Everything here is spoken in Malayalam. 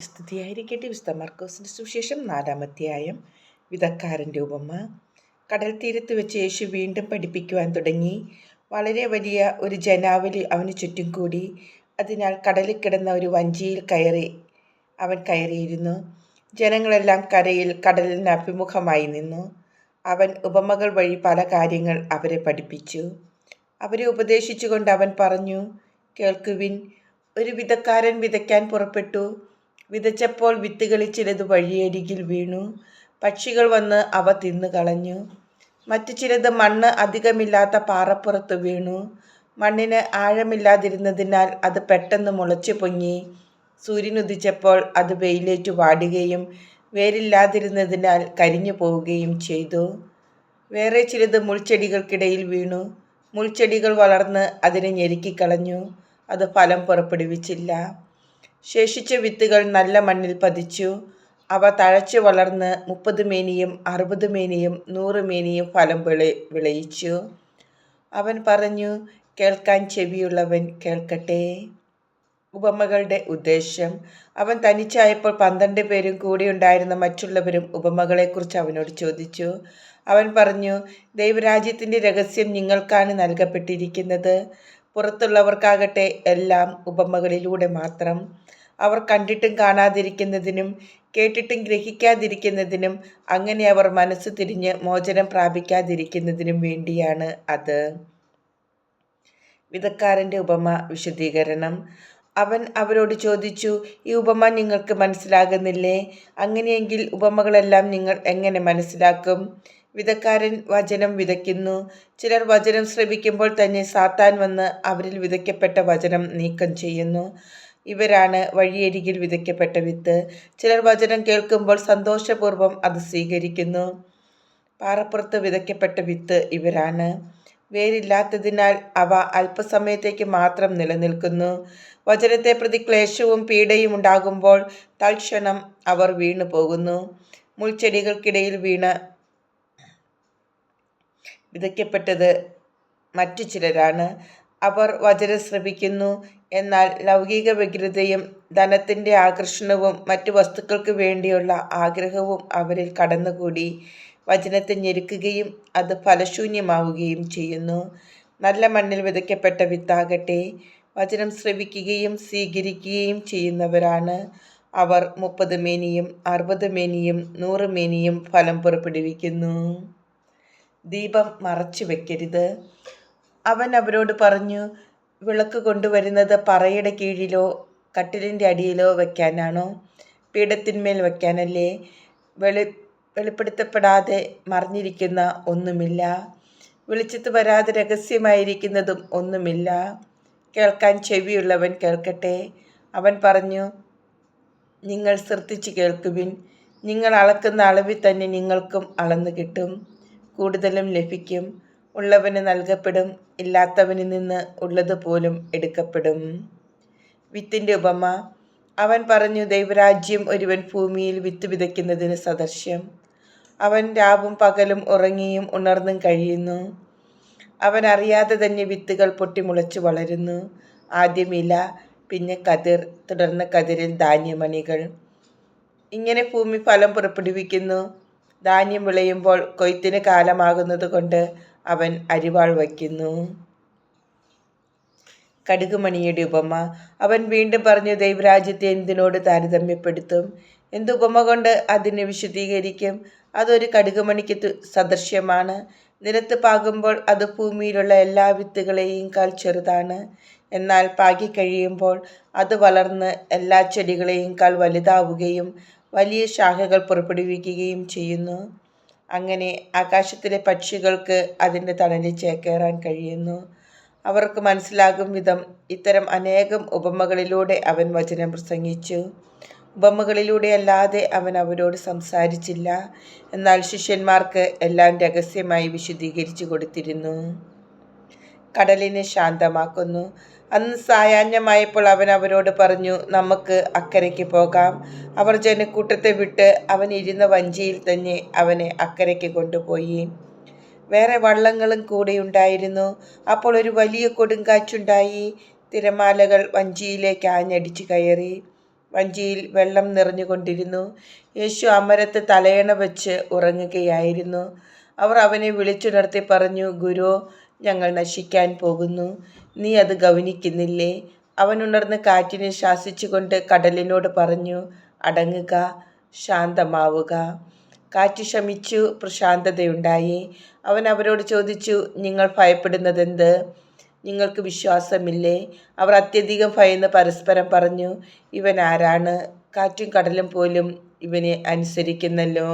സ്തുതിയായിരിക്കട്ടെ വിശുദ്ധ മർക്കോസിന്റെ സുവിശേഷം നാലാമധ്യായം വിധക്കാരന്റെ ഉപമ. കടൽ തീരത്ത് വെച്ച് യേശു വീണ്ടും പഠിപ്പിക്കുവാൻ തുടങ്ങി. വളരെ വലിയ ഒരു ജനാവലി അവന് ചുറ്റും കൂടി. അതിനാൽ കടലിൽ കിടന്ന ഒരു വഞ്ചിയിൽ കയറി അവൻ കയറിയിരുന്നു. ജനങ്ങളെല്ലാം കരയിൽ കടലിന് അഭിമുഖമായി നിന്നു. അവൻ ഉപമകൾ വഴി പല കാര്യങ്ങൾ അവരെ പഠിപ്പിച്ചു. അവരെ ഉപദേശിച്ചുകൊണ്ട് അവൻ പറഞ്ഞു കേൾക്കുവിൻ ഒരു വിധക്കാരൻ വിതയ്ക്കാൻ പുറപ്പെട്ടു. വിതച്ചപ്പോൾ വിത്തുകളിൽ ചിലത് വഴിയരികിൽ വീണു. പക്ഷികൾ വന്ന് അവ തിന്നു കളഞ്ഞു. മറ്റു ചിലത് മണ്ണ് അധികമില്ലാത്ത പാറപ്പുറത്ത് വീണു. മണ്ണിന് ആഴമില്ലാതിരുന്നതിനാൽ അത് പെട്ടെന്ന് മുളച്ചു പൊങ്ങി. സൂര്യനുദിച്ചപ്പോൾ അത് വെയിലേറ്റു വാടുകയും വേരില്ലാതിരുന്നതിനാൽ കരിഞ്ഞു പോവുകയും ചെയ്തു. വേറെ ചിലത് മുൾച്ചെടികൾക്കിടയിൽ വീണു. മുൾച്ചെടികൾ വളർന്ന് അതിനെ ഞെരുക്കിക്കളഞ്ഞു അത് ഫലം പുറപ്പെടുവിച്ചില്ല. ശേഷിച്ച വിത്തുകൾ നല്ല മണ്ണിൽ പതിച്ചു. അവ തഴച്ചു വളർന്ന് മുപ്പത് മേനിയും അറുപത് മേനിയും നൂറ് മേനിയും ഫലം വിളി വിളയിച്ചു. അവൻ പറഞ്ഞു കേൾക്കാൻ ചെവിയുള്ളവൻ കേൾക്കട്ടെ. ഉപമകളുടെ ഉദ്ദേശം. അവൻ തനിച്ചായപ്പോൾ പന്ത്രണ്ട് പേരും കൂടെ ഉണ്ടായിരുന്ന മറ്റുള്ളവരും ഉപമകളെക്കുറിച്ച് അവനോട് ചോദിച്ചു. അവൻ പറഞ്ഞു ദൈവരാജ്യത്തിന്റെ രഹസ്യം നിങ്ങൾക്കാണ് നൽകപ്പെട്ടിരിക്കുന്നത്. പുറത്തുള്ളവർക്കാകട്ടെ എല്ലാം ഉപമകളിലൂടെ മാത്രം. അവർ കണ്ടിട്ടും കാണാതിരിക്കുന്നതിനും കേട്ടിട്ടും ഗ്രഹിക്കാതിരിക്കുന്നതിനും അങ്ങനെ അവർ മനസ്സ് തിരിഞ്ഞ് മോചനം പ്രാപിക്കാതിരിക്കുന്നതിനും വേണ്ടിയാണ് അത്. വിധക്കാരന്റെ ഉപമ വിശദീകരണം. അവൻ അവരോട് ചോദിച്ചു ഈ ഉപമ നിങ്ങൾക്ക് മനസ്സിലാകുന്നില്ലേ? അങ്ങനെയെങ്കിൽ ഉപമകളെല്ലാം നിങ്ങൾ എങ്ങനെ മനസ്സിലാക്കും വിതക്കാരൻ വചനം വിതയ്ക്കുന്നു. ചിലർ വചനം ശ്രവിക്കുമ്പോൾ തന്നെ സാത്താൻ വന്ന് അവരിൽ വിതയ്ക്കപ്പെട്ട വചനം നീക്കം ചെയ്യുന്നു. ഇവരാണ് വഴിയരികിൽ വിതയ്ക്കപ്പെട്ട വിത്ത്. ചിലർ വചനം കേൾക്കുമ്പോൾ സന്തോഷപൂർവം അത് സ്വീകരിക്കുന്നു. പാറപ്പുറത്ത് വിതയ്ക്കപ്പെട്ട വിത്ത് ഇവരാണ്. വേരില്ലാത്തതിനാൽ അവ അല്പസമയത്തേക്ക് മാത്രം നിലനിൽക്കുന്നു. വചനത്തെ പ്രതി ക്ലേശവും പീഡയും ഉണ്ടാകുമ്പോൾ തൽക്ഷണം അവർ വീണു പോകുന്നു. മുൾച്ചെടികൾക്കിടയിൽ വീണ് വിതയ്ക്കപ്പെട്ടത് മറ്റു ചിലരാണ്. അവർ വചനം ശ്രമിക്കുന്നു എന്നാൽ ലൗകിക വ്യഗ്രതയും ധനത്തിന്റെ ആകർഷണവും മറ്റു വസ്തുക്കൾക്ക് വേണ്ടിയുള്ള ആഗ്രഹവും അവരിൽ കടന്നുകൂടി. വചനത്തെ ഞെരുക്കുകയും അത് ഫലശൂന്യമാവുകയും ചെയ്യുന്നു. നല്ല മണ്ണിൽ വിതയ്ക്കപ്പെട്ട വിത്താകട്ടെ വചനം ശ്രവിക്കുകയും സ്വീകരിക്കുകയും ചെയ്യുന്നവരാണ്. അവർ മുപ്പത് മേനിയും അറുപത് മേനിയും നൂറ് മേനിയും ഫലം പുറപ്പെടുവിക്കുന്നു. ദീപം മറച്ചു വെക്കരുത് അവൻ അവരോട് പറഞ്ഞു വിളക്ക് കൊണ്ടുവരുന്നത് പറയുടെ കീഴിലോ കട്ടിലിന്റെ അടിയിലോ വയ്ക്കാനാണോ പീഠത്തിന്മേൽ വയ്ക്കാനല്ലേ വെളി വെളിപ്പെടുത്തപ്പെടാതെ മറിഞ്ഞിരിക്കുന്ന ഒന്നുമില്ല. വെളിച്ചത്ത് വരാതെ രഹസ്യമായിരിക്കുന്നതും ഒന്നുമില്ല. കേൾക്കാൻ ചെവിയുള്ളവൻ കേൾക്കട്ടെ. അവൻ പറഞ്ഞു നിങ്ങൾ ശ്രദ്ധിച്ച് കേൾക്കുവിൻ. നിങ്ങൾ അളക്കുന്ന അളവിൽ തന്നെ നിങ്ങൾക്കും അളന്നു കിട്ടും. കൂടുതലും ലഭിക്കും. ഉള്ളവന് നൽകപ്പെടും ഇല്ലാത്തവനിൽ നിന്ന് ഉള്ളത് പോലും എടുക്കപ്പെടും. വിത്തിന്റെ ഉപമ. അവൻ പറഞ്ഞു ദൈവരാജ്യം ഒരുവൻ ഭൂമിയിൽ വിത്ത് വിതയ്ക്കുന്നതിന് സദൃശ്യം. അവൻ രാവും പകലും ഉറങ്ങിയും ഉണർന്നും കഴിയുന്നു. അവൻ അറിയാതെ തന്നെ വിത്തുകൾ പൊട്ടിമുളച്ചു വളരുന്നു. ആദ്യം ഇല പിന്നെ കതിർ തുടർന്ന് കതിരിൽ ധാന്യമണികൾ. ഇങ്ങനെ ഭൂമി ഫലം പുറപ്പെടുവിക്കുന്നു. ധാന്യം വിളയുമ്പോൾ കൊയ്ത്തിന് കാലമാകുന്നത് കൊണ്ട് അവൻ അരിവാൾ വയ്ക്കുന്നു. കടുകുമണിയുടെ ഉപമ. അവൻ വീണ്ടും പറഞ്ഞു ദൈവരാജ്യത്തെ എന്തിനോട് താരതമ്യപ്പെടുത്തും? എന്തുപമ കൊണ്ട് അതിനെ വിശദീകരിക്കും അതൊരു കടുകുമണിക്ക് സദൃശ്യമാണ്. നിലത്ത് പാകുമ്പോൾ അത് ഭൂമിയിലുള്ള എല്ലാ വിത്തുകളെയും കാൽ ചെറുതാണ്. എന്നാൽ പാകി കഴിയുമ്പോൾ അത് വളർന്ന് എല്ലാ ചെടികളെയും കാൽ വലുതാവുകയും വലിയ ശാഖകൾ പുറപ്പെടുവിക്കുകയും ചെയ്യുന്നു. അങ്ങനെ ആകാശത്തിലെ പക്ഷികൾക്ക് അതിന്റെ തണലിൽ ചേക്കേറാൻ കഴിയുന്നു. അവർക്ക് മനസ്സിലാകും വിധം ഇത്തരം അനേകം ഉപമകളിലൂടെ അവൻ വചനം പ്രസംഗിച്ചു. ഉപമകളിലൂടെ അല്ലാതെ അവൻ അവരോട് സംസാരിച്ചില്ല. എന്നാൽ ശിഷ്യന്മാർക്ക് എല്ലാം രഹസ്യമായി വിശദീകരിച്ചു കൊടുത്തിരുന്നു. കടലിനെ ശാന്തമാക്കുന്നു. അന്ന് സായാഹ്നമായപ്പോൾ അവൻ അവരോട് പറഞ്ഞു നമുക്ക് അക്കരയ്ക്ക് പോകാം. അവർ ജനക്കൂട്ടത്തെ വിട്ട് അവൻ ഇരുന്ന വഞ്ചിയിൽ തന്നെ അവനെ അക്കരയ്ക്ക് കൊണ്ടുപോയി. വേറെ വള്ളങ്ങളും കൂടെ ഉണ്ടായിരുന്നു. അപ്പോൾ ഒരു വലിയ കൊടുങ്കാറ്റുണ്ടായി. തിരമാലകൾ വഞ്ചിയിലേക്ക് ആഞ്ഞടിച്ചു കയറി. വഞ്ചിയിൽ വെള്ളം നിറഞ്ഞുകൊണ്ടിരുന്നു. യേശു അമരത്ത് തലയണ വെച്ച് ഉറങ്ങുകയായിരുന്നു. അവർ അവനെ വിളിച്ചുണർത്തി പറഞ്ഞു ഗുരു ഞങ്ങൾ നശിക്കാൻ പോകുന്നു. നീ അത് ഗൗനിക്കുന്നില്ലേ? അവൻ ഉണർന്ന് കാറ്റിനെ ശാസിച്ചുകൊണ്ട് കടലിനോട് പറഞ്ഞു അടങ്ങുക ശാന്തമാവുക. കാറ്റ് ശമിച്ചു പ്രശാന്തതയുണ്ടായി. അവൻ അവരോട് ചോദിച്ചു നിങ്ങൾ ഭയപ്പെടുന്നതെന്ത്? നിങ്ങൾക്ക് വിശ്വാസമില്ലേ? അവർ അത്യധികം ഭയന്ന് പരസ്പരം പറഞ്ഞു ഇവൻ ആരാണ്? കാറ്റും കടലും പോലും ഇവനെ അനുസരിക്കുന്നല്ലോ.